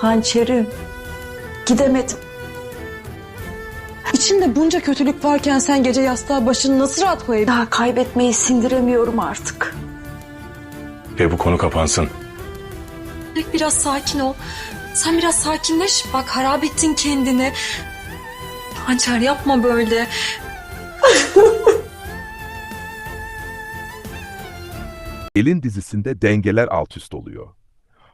Hançerim. Gidemedim. İçinde bunca kötülük varken sen gece yastığa başını nasıl rahat koyabilirsin? Daha kaybetmeyi sindiremiyorum artık. Ve bu konu kapansın. Biraz sakin ol. Sen biraz sakinleş. Bak harap ettin kendini. Hançer yapma böyle. Elin dizisinde dengeler alt üst oluyor.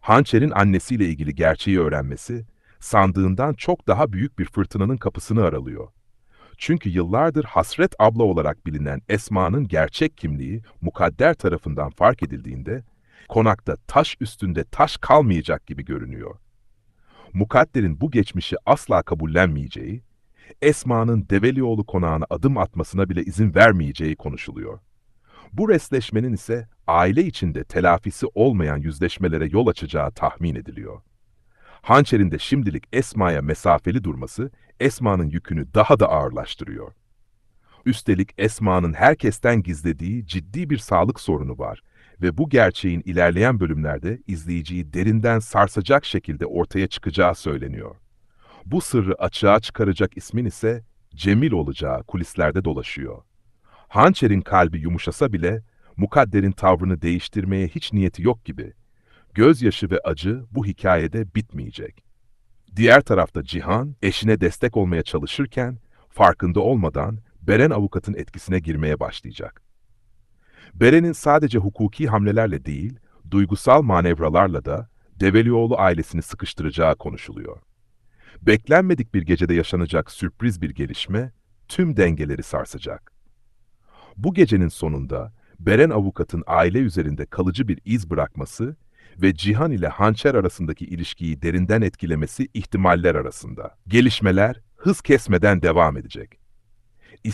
Hançer'in annesiyle ilgili gerçeği öğrenmesi, sandığından çok daha büyük bir fırtınanın kapısını aralıyor. Çünkü yıllardır Hasret abla olarak bilinen Esma'nın gerçek kimliği mukadder tarafından fark edildiğinde, konakta taş üstünde taş kalmayacak gibi görünüyor. Mukadder'in bu geçmişi asla kabullenmeyeceği, Esma'nın Develioğlu konağına adım atmasına bile izin vermeyeceği konuşuluyor. Bu resleşmenin ise aile içinde telafisi olmayan yüzleşmelere yol açacağı tahmin ediliyor. Hançer'in de şimdilik Esma'ya mesafeli durması Esma'nın yükünü daha da ağırlaştırıyor. Üstelik Esma'nın herkesten gizlediği ciddi bir sağlık sorunu var ve bu gerçeğin ilerleyen bölümlerde izleyiciyi derinden sarsacak şekilde ortaya çıkacağı söyleniyor. Bu sırrı açığa çıkaracak ismin ise Cemil olacağı kulislerde dolaşıyor. Hançer'in kalbi yumuşasa bile Mukadder'in tavrını değiştirmeye hiç niyeti yok gibi. Gözyaşı ve acı bu hikayede bitmeyecek. Diğer tarafta Cihan, eşine destek olmaya çalışırken, farkında olmadan Beren avukatın etkisine girmeye başlayacak. Beren'in sadece hukuki hamlelerle değil, duygusal manevralarla da Develioğlu ailesini sıkıştıracağı konuşuluyor. Beklenmedik bir gecede yaşanacak sürpriz bir gelişme, tüm dengeleri sarsacak. Bu gecenin sonunda Beren avukatın aile üzerinde kalıcı bir iz bırakması ve Cihan ile Hançer arasındaki ilişkiyi derinden etkilemesi ihtimaller arasında. Gelişmeler hız kesmeden devam edecek.